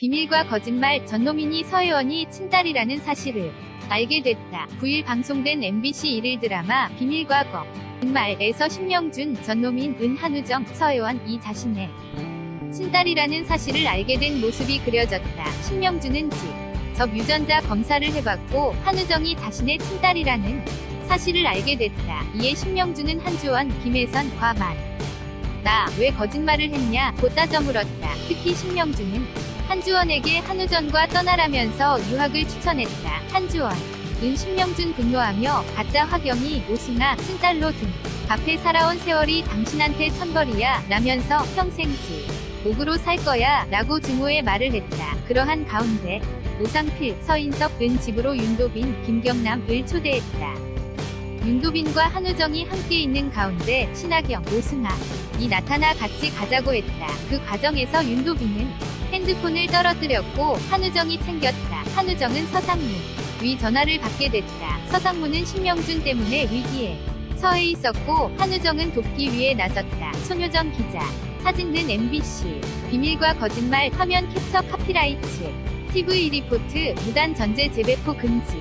비밀과 거짓말 전노민이 서혜원이 친딸이라는 사실을 알게 됐다. 9일 방송된 MBC 일일 드라마 비밀과 거짓말에서 신명준, 전노민, 은한우정, 서혜원 이 자신의 친딸이라는 사실을 알게 된 모습이 그려졌다. 신명준은 직접 유전자 검사를 해봤고 한우정이 자신의 친딸이라는 사실을 알게 됐다. 이에 신명준은 한주원, 김혜선, 과만 나 왜 거짓말을 했냐 고 따져 물었다. 특히 신명준은 한주원에게 한우전과 떠나라면서 유학을 추천했다. 한주원 은 신명준 분노하며 가짜 화경이 오승아 친딸로 등 앞에 살아온 세월이 당신한테 천벌이야 라면서 평생지 목으로 살 거야 라고 증오의 말을 했다. 그러한 가운데 오상필, 서인석 은 집으로 윤도빈, 김경남을 초대했다. 윤도빈과 한우정이 함께 있는 가운데 신하경, 오승아 이 나타나 같이 가자고 했다. 그 과정에서 윤도빈은 핸드폰을 떨어뜨렸고 한우정이 챙겼다. 한우정은 서상무 위 전화를 받게 됐다. 서상무는 신명준 때문에 위기에 처해 있었고 한우정은 돕기 위해 나섰다. 손효정 기자 사진는 MBC 비밀과 거짓말 화면 캡처 카피라이트 TV 리포트 무단 전제 재배포 금지